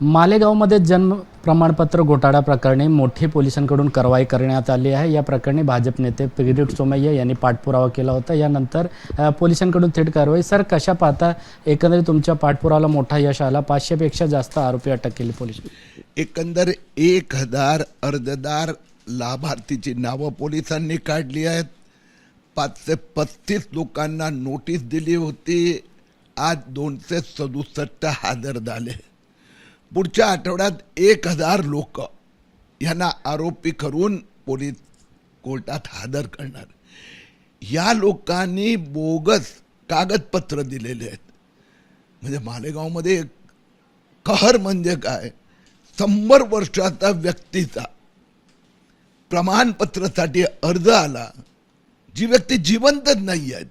मालेगावमध्ये जन्म प्रमाणपत्र घोटाळा प्रकरणी मोठी पोलिसांकडून कारवाई करण्यात आली आहे. या प्रकरणी भाजप नेते किरीट सोमय्या यांनी पाठपुरावा केला होता. यानंतर पोलिसांकडून थेट कारवाई. सर कशा पाहता एकंदरीत तुमच्या पाठपुरावाला मोठा यश आला? पाचशेपेक्षा जास्त आरोपी अटक केली पोलीस एकंदर एक हजार अर्जदार लाभार्थीची नावं पोलिसांनी काढली आहेत. पाचशे पस्तीस लोकांना नोटीस दिली होती. आज दोनशे सदुसष्ट हजर झाले. पुढच्या आठवड्यात एक हजार लोक यांना आरोपी करून पोलीस कोर्टात हजर करणार. या लोकांनी बोगस कागदपत्र दिलेले आहेत. म्हणजे मालेगावमध्ये कहर म्हणजे काय? शंभर वर्षाचा व्यक्तीचा प्रमाणपत्रासाठी अर्ज आला. जी व्यक्ती जिवंतच नाही आहेत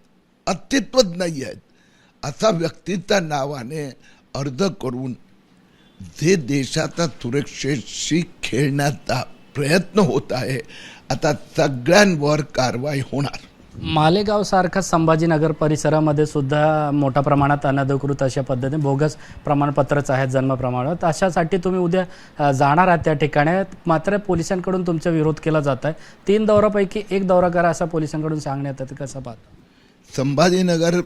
अस्तित्वच नाही आहेत असा व्यक्तीच्या नावाने अर्ज करून जे देशाच्या सुरक्षेशी खेळण्याचा प्रयत्न होत आहे. आता सगळ्यांवर कारवाई होणार. मालेगाव सारखा संभाजीनगर परिसरामध्ये सुद्धा मोठ्या प्रमाणात अनधिकृत अशा पद्धतीने बोगस प्रमाणपत्रच आहेत जन्म प्रमाणात अशासाठी तुम्ही उद्या जाणार आहात त्या ठिकाणी मात्र पोलिसांकडून तुमचा विरोध केला जात आहे. तीन दौऱ्यापैकी एक दौरा करा असं पोलिसांकडून सांगण्यात येतं. कसं पाहता? संभाजीनगर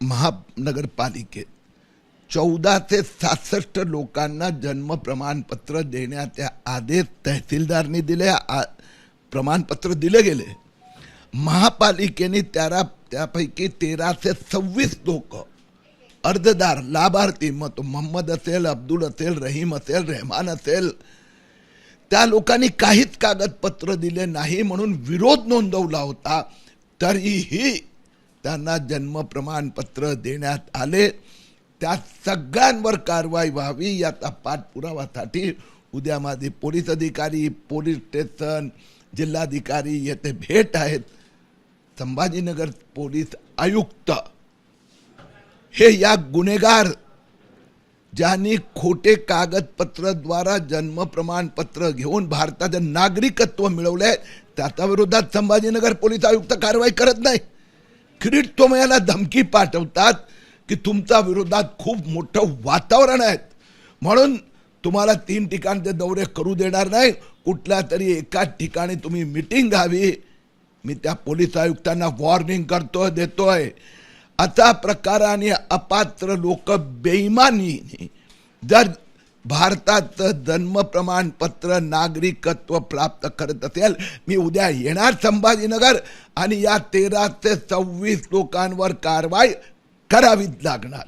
महानगरपालिकेत चौदा ते सहासष्ट लोकांना जन्म प्रमाणपत्र देण्याचे आदेश तहसीलदारनी दिले आ- प्रमाणपत्र दिले गेले. महापालिकेने त्याला त्यापैकी तेराशे सव्वीस लोक अर्जदार लाभार्थी मग तो मोहम्मद असेल अब्दुल असेल रहीम असेल रेहमान असेल त्या लोकांनी काहीच कागदपत्र दिले नाही म्हणून विरोध नोंदवला होता. तरीही त्यांना जन्म प्रमाणपत्र देण्यात आले. त्या सगळ्यांवर कारवाई व्हावी याचा पाठपुरावासाठी उद्या माझे पोलीस अधिकारी पोलीस स्टेशन जिल्हाधिकारी येथे भेट आहेत. संभाजीनगर पोलीस आयुक्त. हे या गुन्हेगार ज्यांनी खोटे कागदपत्रद्वारा जन्म प्रमाणपत्र घेऊन भारताचं नागरिकत्व मिळवलंय त्याच्या विरोधात संभाजीनगर पोलीस आयुक्त कारवाई करत नाही. किरीट तोमयाला धमकी पाठवतात. की तुमच्या विरोधात खूप मोठं वातावरण आहे. म्हणून तुम्हाला तीन ठिकाणचे दौरे करू देणार नाही. कुठल्या तरी एकाच ठिकाणी तुम्ही मिटिंग घ्यावी. मी त्या पोलीस आयुक्तांना वॉर्निंग करतोय देतोय. अशा प्रकाराने अपात्र लोक बेईमानी. जर भारताचं जन्म प्रमाणपत्र नागरिकत्व प्राप्त करत असेल मी उद्या येणार संभाजीनगर आणि या तेरा ते सव्वीस लोकांवर कारवाई करावीच लागणार.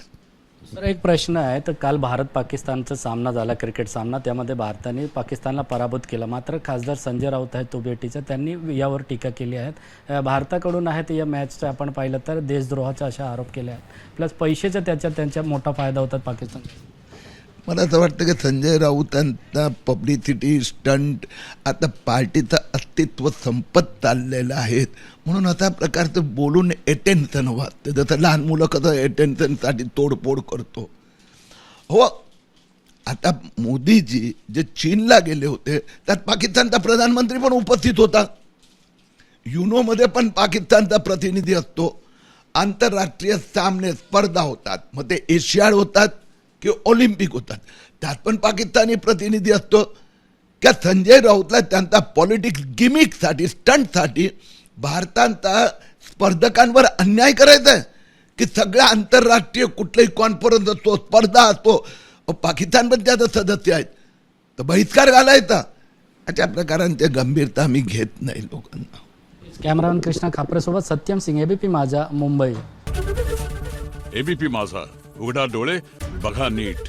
सर एक प्रश्न आहे तर काल भारत पाकिस्तानचा सामना झाला क्रिकेट सामना. त्यामध्ये भारताने पाकिस्तानला पराभूत केला. मात्र खासदार संजय राऊत आहेत तो त्यांनी यावर टीका केली आहेत. भारताकडून आहेत या मॅचचं आपण पाहिलं तर देशद्रोहाचा अशा आरोप केले आहेत. प्लस पैशाचा त्याच्यात त्यांचा मोठा फायदा होतात पाकिस्तान मला असं वाटतं की संजय राऊतांचा पब्लिसिटी स्टंट आता पार्टीचं अस्तित्व संपत चाललेलं आहे. म्हणून अशा प्रकारचं बोलून एटेन्शन वाटतं जसं लहान मुलं कसं एटेन्शनसाठी तोडफोड करतो. हो आता मोदीजी जे चीनला गेले होते त्यात पाकिस्तानचा प्रधानमंत्री पण उपस्थित होता. युनोमध्ये पण पाकिस्तानचा प्रतिनिधी असतो. आंतरराष्ट्रीय सामने स्पर्धा होतात. मग ते एशियाड होतात. की ऑलिम्पिक होतात. त्यात पण पाकिस्तानी प्रतिनिधी असतो. त्या संजय राऊतला त्यांचा पॉलिटिक्स गिमिकसाठी स्टंटसाठी भारताचा स्पर्धकांवर अन्याय करायचा आहे. की सगळ्या आंतरराष्ट्रीय कुठलाही कॉन्फरन्स असतो स्पर्धा असतो अहो, पाकिस्तान पण त्याचं सदस्य आहेत. तर बहिष्कार घालायचा. अशा प्रकारांची गंभीरता मी घेत नाही लोकांना. कॅमेरामॅन कृष्णा खापरेसोबत सत्यम सिंग एबीपी माझा मुंबई. एबीपी माझा. उघडा डोळे बघा नीट.